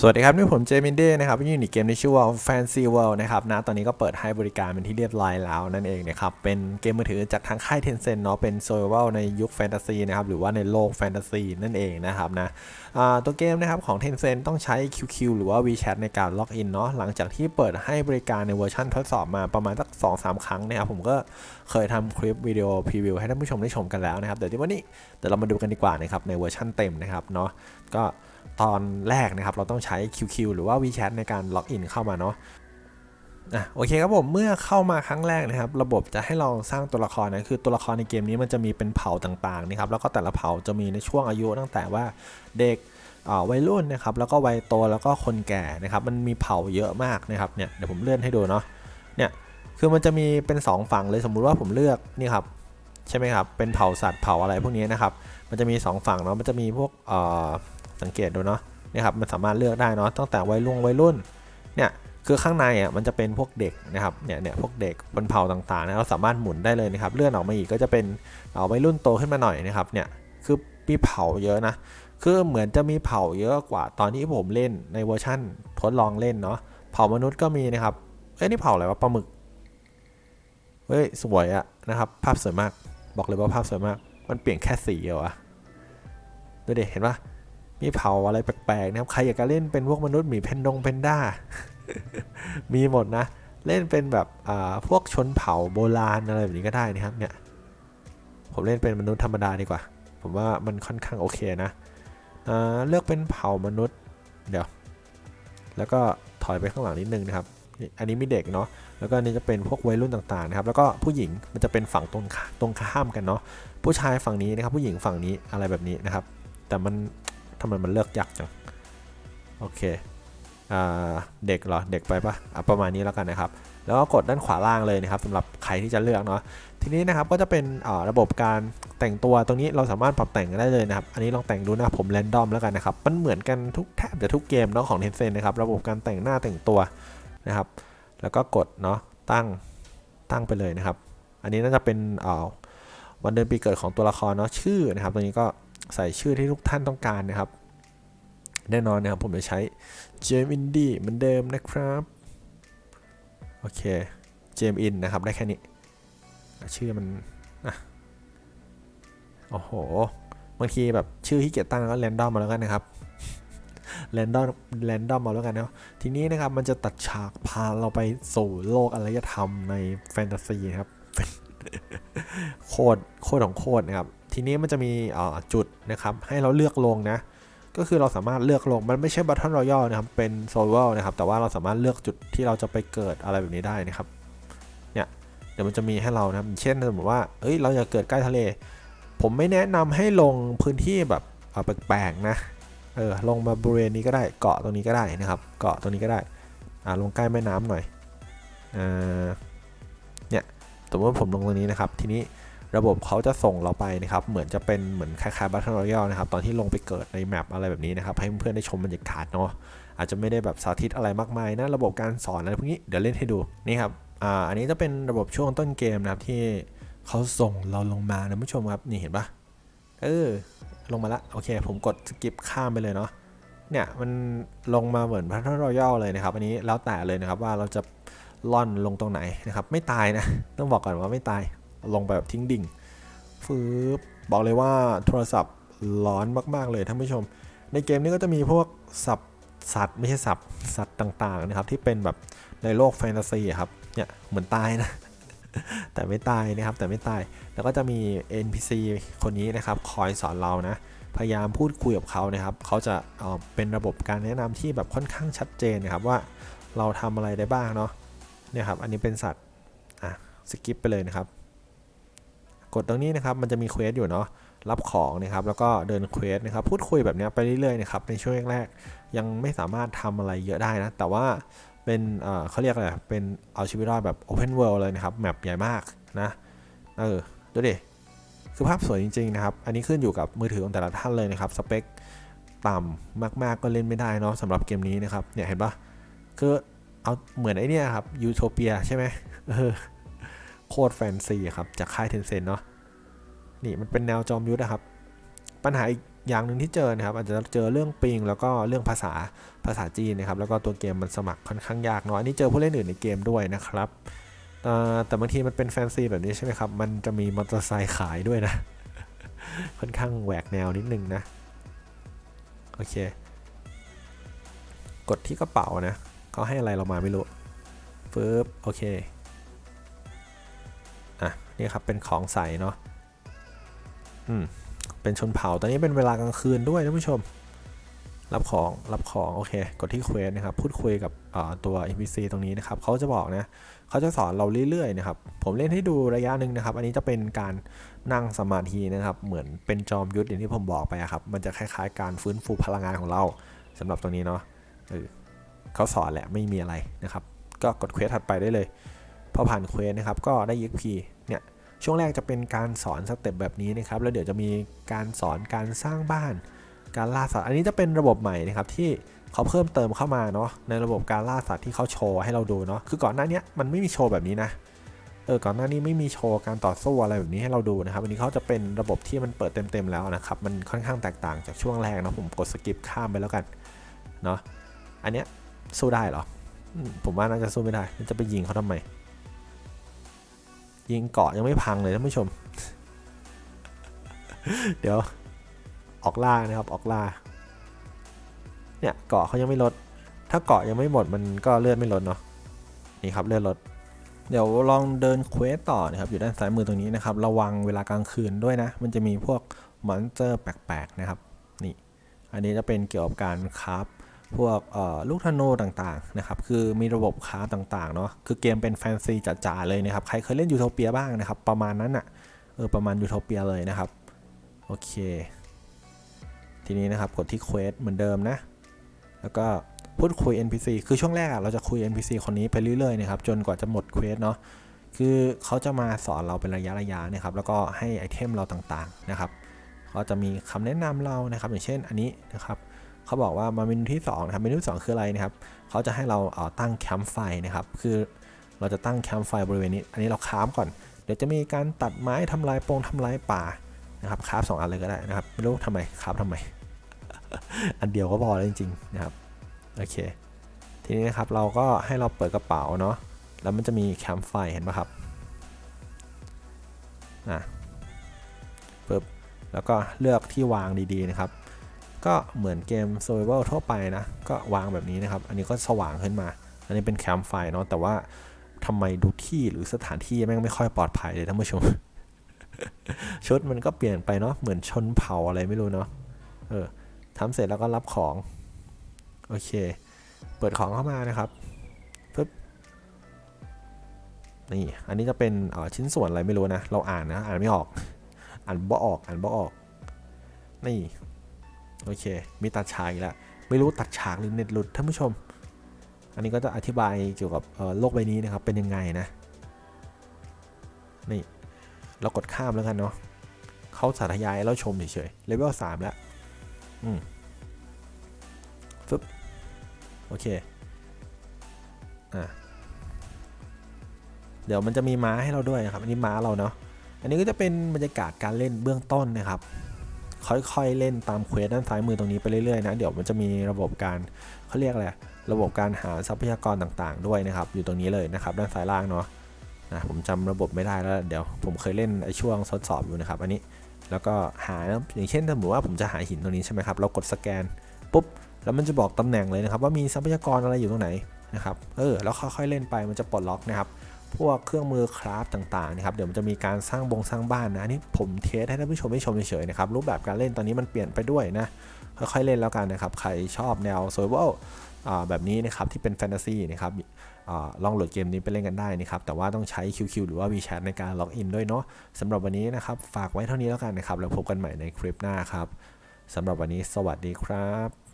สวัสดีครับ นี่ผมเจมินเด้นะครับอยู่ในเกมที่ชื่อว่า Fancy World นะครับนะตอนนี้ก็เปิดให้บริการเป็นที่เรียบร้อยแล้วนั่นเองนะครับ เป็นเกมมือถือจากทางค่าย Tencent เนาะเป็น Survival ในยุคแฟนตาซีนะครับ หรือว่าในโลกแฟนตาซีนั่นเองนะครับนะตัวเกมนะครับของ Tencent ต้องใช้ QQ หรือว่า WeChat ในการล็อกอินเนาะหลังจากที่เปิดให้บริการในเวอร์ชันทดสอบมาประมาณสัก2-3 ครั้งนะครับผมก็เคยทำคลิปวิดีโอพรีวิวให้ท่านผู้ชมได้ชมกันแล้วนะครับเดี๋ยวที่วันนี้เดี๋ยวเรามาดูกันดีกว่านะครับในเวอร์ชันเต็มนะครับเนาะก็ ตอนแรกนะครับ เราต้องใช้ QQ หรือว่า WeChat ในการล็อกอินเข้ามาเนาะอะโอเคครับผมเมื่อเข้ามาครั้งแรกนะครับ ระบบจะให้เราสร้างตัวละครนะคือตัวละครในเกมนี้มันจะมีเป็นเผ่าต่างๆนะครับแล้วก็แต่ละเผ่าจะมีในช่วงอายุตั้งแต่ว่าเด็กวัยรุ่นนะครับแล้วก็วัยโตแล้วก็คนแก่นะครับมันมีเผ่าเยอะมากนะครับเนี่ยเดี๋ยวผมเลื่อนให้ดูเนาะเนี่ยคือมันจะมีเป็น 2 ฝั่งเลยสมมุติว่าผมเลือกนี่ครับใช่ไหมครับเป็นเผ่าสัตว์เผ่าอะไรพวกนี้นะครับมันจะมี 2 ฝั่งเนาะมันจะมีพวกเอ่อ สังเกตดูเนาะนี่ครับมันสามารถเลือกได้เนาะตั้งแต่วัยรุ่นวัยรุ่นเนี่ยคือข้างในอะมันจะเป็นพวกเด็กนะครับเนี่ยเนี่ยพวกเด็กบนเผ่าต่างๆนะเราสามารถหมุนได้เลยนะครับเลื่อนออกมาอีกก็จะเป็นเอาวัยรุ่นโตขึ้นมาหน่อยนะครับเนี่ยคือมีเผ่าเยอะนะคือเหมือนจะมีเผ่าเยอะกว่าตอนที่ผมเล่นในเวอร์ชั่นทดลองเล่นเนาะเผ่ามนุษย์ก็มีนะครับเอ้ยนี่เผ่าอะไรวะปลาหมึกเฮ้ยสวยอะนะครับภาพสวยมากบอกเลยว่าภาพสวยมาก มันเปลี่ยนแค่สีเดียวอะดูดิเห็นปะ มีเผาอะไรแปลกๆนะครับใครอยากจะเล่นเป็นพวกมนุษย์หมีเพนดงเพนด้า มีหมดนะ เล่นเป็นแบบพวกชนเผ่าโบราณอะไรแบบนี้ก็ได้นะครับเนี่ย ผมเล่นเป็นมนุษย์ธรรมดาดีกว่า ผมว่ามันค่อนข้างโอเคนะเลือกเป็นเผ่ามนุษย์เดี๋ยว แล้วก็ถอยไปข้างหลังนิดนึงนะครับ อันนี้มีเด็กเนาะ แล้วก็นนี้จะเป็นพวกวัยรุ่นต่างๆนะครับ แล้วก็ผู้หญิงมันจะเป็นฝั่งตรงตรงข้ามกันเนาะ ผู้ชายฝั่งนี้นะครับ ผู้หญิงฝั่งนี้อะไรแบบนี้นะครับ แต่มัน ทำไมมันเลือกยากจัง โอเคเด็กเหรอ เด็กไปปะอะประมาณนี้แล้วกันนะครับ แล้วก็กดด้านขวาล่างเลยนะครับสำหรับใครที่จะเลือกเนาะ ทีนี้นะครับก็จะเป็นระบบการแต่งตัวตรงนี้เราสามารถปรับแต่งได้เลยนะครับ อันนี้ลองแต่งดูนะผมแรนดอมแล้วกันนะครับ มันเหมือนกันทุกแทบจะทุกเกมเนาะของ Tencent นะครับ ระบบการแต่งหน้าแต่งตัวนะครับ แล้วก็กดเนาะตั้งตั้งไปเลยนะครับ อันนี้น่าจะเป็นวันเดือนปีเกิดของตัวละครเนาะชื่อนะครับ ตรงนี้ก็ ใส่ชื่อที่ทุกท่านต้องการนะครับ แน่นอนนะครับผมจะใช้เจมอินดี้เหมือนเดิมนะครับ โอเคเจมอินนะครับ ได้แค่นี้ ชื่อมันอะโอ้โห บางทีแบบชื่อที่เกียจตั้งก็แรนดอมมาแล้วกันนะครับแรนดอมแรนดอมมาแล้วกันเนาะทีนี้นะครับมันจะตัดฉากพาเราไปสู่โลกอารยธรรมในแฟนตาซีครับ โคตรโคตรของโคตรนะครับ ทีนี้มันจะมีจุดนะครับให้เราเลือกลงนะก็คือเราสามารถเลือกลงมันไม่ใช่บัต t นรอยัลนะครับเป็นโซเวลนะครับแต่ว่าเราสามารถเลือกจุดที่เราจะไปเกิดอะไรแบบนี้ได้นะครับเนี่ยเดี๋ยวมันจะมีให้เรานะเช่นสมมติว่าเอ้ยเราอยากเกิดใกล้ทะเล ผมไม่แนะนำให้ลงพื้นที่แบบแปลกๆนะเออลงมาบริเวณนี้ก็ได้เกาะตรงนี้ก็ได้นะครับ เกาะตรงนี้ก็ได้อ่าลงใกล้แม่น้ำหน่อยอ่าเนี่ยสมมติว่าผมลงตรงนี้นะครับ ทีนี้ ระบบเขาจะส่งเราไปนะครับ เหมือนจะเป็นเหมือนคล้ายๆ Battle Royale นะครับ ตอนที่ลงไปเกิดในแมปอะไรแบบนี้นะครับ ให้เพื่อนๆได้ชมบรรยากาศเนาะ อาจจะไม่ได้แบบสาธิตอะไรมากมายนะ ระบบการสอนอะไรพวกนี้ เดี๋ยวเล่นให้ดู นี่ครับ อ่า อันนี้จะเป็นระบบช่วงต้นเกมนะครับที่เขาส่งเราลงมานะผู้ชมครับ นี่เห็นปะเออ ลงมาละ โอเค ผมกดสกิปข้ามไปเลยเนาะ เนี่ย มันลงมาเหมือน Battle Royale เลยนะครับ อันนี้แล้วแต่เลยนะครับว่าเราจะล่อนลงตรงไหนนะครับ ไม่ตายนะ ต้องบอกก่อนว่าไม่ตาย ลงไปแบบทิ้งดิ่งฟืบบอกเลยว่าโทรศัพท์ร้อนมาก ๆ เลยท่านผู้ชม ในเกมนี้ก็จะมีพวกสับสัตว์ไม่ใช่สับสัตว์ต่างๆนะครับที่เป็นแบบในโลกแฟนตาซีครับเนี่ยเหมือนตายนะ แต่ไม่ตายนะครับแต่ไม่ตายแล้วก็จะมี NPC คนนี้นะครับคอยสอนเรานะพยายามพูดคุยกับเขานะครับเขาจะเเป็นระบบการแนะนำที่แบบค่อนข้างชัดเจนนะครับว่าเราทำอะไรได้บ้างเนาะเนี่ยครับอันนี้เป็นสัตว์อะสกิปไปเลยนะครับ กดตรงนี้นะครับมันจะมีเควสอยู่เนาะรับของนะครับแล้วก็เดินเควสนะครับพูดคุยแบบนี้ไปเรื่อยๆนะครับในช่วงแรกๆยังไม่สามารถทำอะไรเยอะได้นะ แต่ว่าเป็นเขาเรียกอะไรเป็นเอาชีวิตรอดแบบ Open World เลยนะครับแมปใหญ่มากนะเออดูดิคือภาพสวยจริงๆนะครับ อันนี้ขึ้นอยู่กับมือถือของแต่ละท่านเลยนะครับ สเปคต่ำมากๆก็เล่นไม่ได้เนาะสำหรับเกมนี้นะครับ เนี่ยเห็นปะคือเอาเหมือนไอเนี้ยครับยูโทเปียใช่ไหมเออ โคตรแฟนซีครับ จากค่ายเทนเซ็นเนาะนี่มันเป็นแนวจอมยุทธนะครับ ปัญหาอีกอย่างหนึ่งที่เจอนะครับอาจจะเจอเรื่องปิงแล้วก็เรื่องภาษาภาษาจีนนะครับแล้วก็ตัวเกมมันสมัครค่อนข้างยากเนาะอันนี้เจอผู้เล่นอื่นในเกมด้วยนะครับแต่บางทีมันเป็นแฟนซีแบบนี้ใช่ไหมครับ มันจะมีมอเตอร์ไซค์ขายด้วยนะ ค่อนข้างแหวกแนวนิดนึงนะ โอเค กดที่กระเป๋านะเขาให้อะไรเรามาไม่รู้ปึ๊บโอเค นี่ครับเป็นของใสเนาะอืมเป็นชนเผ่าตอนนี้เป็นเวลากลางคืนด้วยท่านผู้ชม รับของรับของโอเค กดที่เควสนะครับพูดคุยกับตัว NPC ตรงนี้นะครับเขาจะบอกนะเขาจะสอนเราเรื่อยๆนะครับผมเล่นให้ดูระยะหนึ่งนะครับ อันนี้จะเป็นการนั่งสมาธินะครับ เหมือนเป็นจอมยุทธอย่างที่ผมบอกไปอะครับ มันจะคล้ายๆ การฟื้นฟูพลังงานของเราสำหรับตรงนี้เนาะเขาสอนแหละไม่มีอะไรนะครับ ก็กดเควสถัดไปได้เลยพอผ่านเควสนะครับ ก็ได้ EXP เนี่ย ช่วงแรกจะเป็นการสอนสเต็ปแบบนี้นะครับ แล้วเดี๋ยวจะมีการสอนการสร้างบ้าน การล่าสัตว์ อันนี้จะเป็นระบบใหม่นะครับที่เขาเพิ่มเติมเข้ามาเนาะในระบบการล่าสัตว์ที่เขาโชว์ให้เราดูเนาะ คือก่อนหน้านี้มันไม่มีโชว์แบบนี้นะ เออ ก่อนหน้านี้ไม่มีโชว์การต่อสู้อะไรแบบนี้ให้เราดูนะครับ อันนี้เขาจะเป็นระบบที่มันเปิดเต็มๆแล้วนะครับ มันค่อนข้างแตกต่างจากช่วงแรกเนาะ ผมกดสกิปข้ามไปแล้วกัน เนาะ อันเนี้ยสู้ได้เหรอ ผมว่าน่าจะสู้ไม่ได้ มันจะไปยิงเขาทำไม ยิงเกาะยังไม่พังเลยท่านผู้ชม เดี๋ยวออกล่านะครับออกล่า เนี่ยเกาะเขายังไม่ลด ถ้าเกาะยังไม่หมดมันก็เลือดไม่ลดเนาะนี่ครับเลือดลด เดี๋ยวลองเดินเควสต่อนะครับอยู่ด้านซ้ายมือตรงนี้นะครับ ระวังเวลากลางคืนด้วยนะ มันจะมีพวกมอนสเตอร์แปลกๆนะครับ นี่ อันนี้จะเป็นเกี่ยวกับการคราฟ พวกลูกธนูต่างๆนะครับคือมีระบบคราต่างๆเนาะคือเกมเป็นแฟนซีจ๋าๆเลยนะครับ ใครเคยเล่นยูโทเปียบ้างนะครับ ประมาณนั้นอะ่ะเออประมาณยูโทเปียเลยนะครับ โอเค ทีนี้นะครับกดที่เควสเหมือนเดิมนะ แล้วก็พูดคุย NPC คือช่วงแรกอะเราจะคุย NPC คนนี้ไปเรื่อยๆนะครับจนกว่าจะหมดเควสเนาะคือเขาจะมาสอนเราเป็นระยะระยะนะครับ แล้วก็ให้ไอเทมเราต่างๆนะครับเขาจะมีคำแนะนำเรานะครับ อย่างเช่นอันนี้นะครับ เขาบอกว่ามาเมนูที่2นะครับเมนูที่สองคืออะไรนะครับเขาจะให้เราเอ่อตั้งแคมป์ไฟนะครับ คือเราจะตั้งแคมป์ไฟบริเวณนี้ อันนี้เราค้ามก่อน เดี๋ยวจะมีการตัดไม้ทำลายโปงทำลายป่านะครับคราฟสองอันเลยก็ได้นะครับ ไม่รู้ทำไมคราฟทำไม อันเดียวก็พอแล้วจริงๆนะครับ โอเค ทีนี้นะครับเราก็ให้เราเปิดกระเป๋าเนาะ แล้วมันจะมีแคมป์ไฟเห็นปะครับอะปึ๊บแล้วก็เลือกที่วางดีๆนะครับ ก็เหมือนเกม Survival ทั่วไปนะ ก็วางแบบนี้นะครับ อันนี้ก็สว่างขึ้นมา อันนี้เป็นแคมป์ไฟเนาะ แต่ว่าทำไมดูที่หรือสถานที่แม่งไม่ค่อยปลอดภัยเลยท่านผู้ชม ชุดมันก็เปลี่ยนไปเนาะ เหมือนชนเผ่าอะไรไม่รู้เนาะ เออทำเสร็จแล้วก็รับของ โอเค เปิดของเข้ามานะครับปึ๊บ นี่ อันนี้จะเป็นออชิ้นส่วนอะไรไม่รู้นะ เราอ่านนะ อ่านไม่ออก อ่านบ่ออก อ่านบ่ออก นี่ โอเค มีตัดฉากอีกแล้วไม่รู้ตัดฉากหรือเน็ตหลุดท่านผู้ชม อันนี้ก็จะอธิบายเกี่ยวกับโลกใบนี้นะครับ เป็นยังไงนะ นี่ เรากดข้ามแล้วกันเนาะเขาสาธยายให้เราชมเฉยๆเลเวลสามแล้ว อืมฟึบโอเค อะเดี๋ยวมันจะมีม้าให้เราด้วยนะครับ อันนี้ม้าเราเนาะ อันนี้ก็จะเป็นบรรยากาศการเล่นเบื้องต้นนะครับ ค่อยๆเล่นตามเควสด้านซ้ายมือตรงนี้ไปเรื่อยๆนะเดี๋ยวมันจะมีระบบการเขาเรียกอะไรระบบการหาทรัพยากรต่างๆ ด้วยนะครับ อยู่ตรงนี้เลยนะครับ ด้านซ้ายล่างเนาะนะผมจำระบบไม่ได้แล้วเดี๋ยวผมเคยเล่นไอ้ช่วงทดสอบอยู่นะครับ อันนี้แล้วก็หาอย่างเช่นสมมติว่าผมจะหาหินตรงนี้ใช่ไหมครับเรากดสแกนปุ๊บแล้วมันจะบอกตำแหน่งเลยนะครับ ว่ามีทรัพยากรอะไรอยู่ตรงไหนนะครับเออแล้วค่อยๆเล่นไปมันจะปลดล็อกนะครับ พวกเครื่องมือคราฟต่างๆนะครับเดี๋ยวมันจะมีการสร้างบงสร้างบ้านนะนี่ผมเทสให้ท่านผู้ชมได้ชมเฉยๆนะครับรูปแบบการเล่นตอนนี้มันเปลี่ยนไปด้วยนะค่อยๆเล่นแล้วกันนะครับใครชอบแนว survival อ่าแบบนี้นะครับที่เป็นแฟนตาซีนะครับอาลองโหลดเกมนี้ไปเล่นกันได้นะครับแต่ว่าต้องใช้ QQ หรือว่า WeChat ในการล็อกอินด้วยเนาะสำหรับวันนี้นะครับฝากไว้เท่านี้แล้วกันนะครับแล้วพบกันใหม่ในคลิปหน้าครับสำหรับวันนี้สวัสดีครับ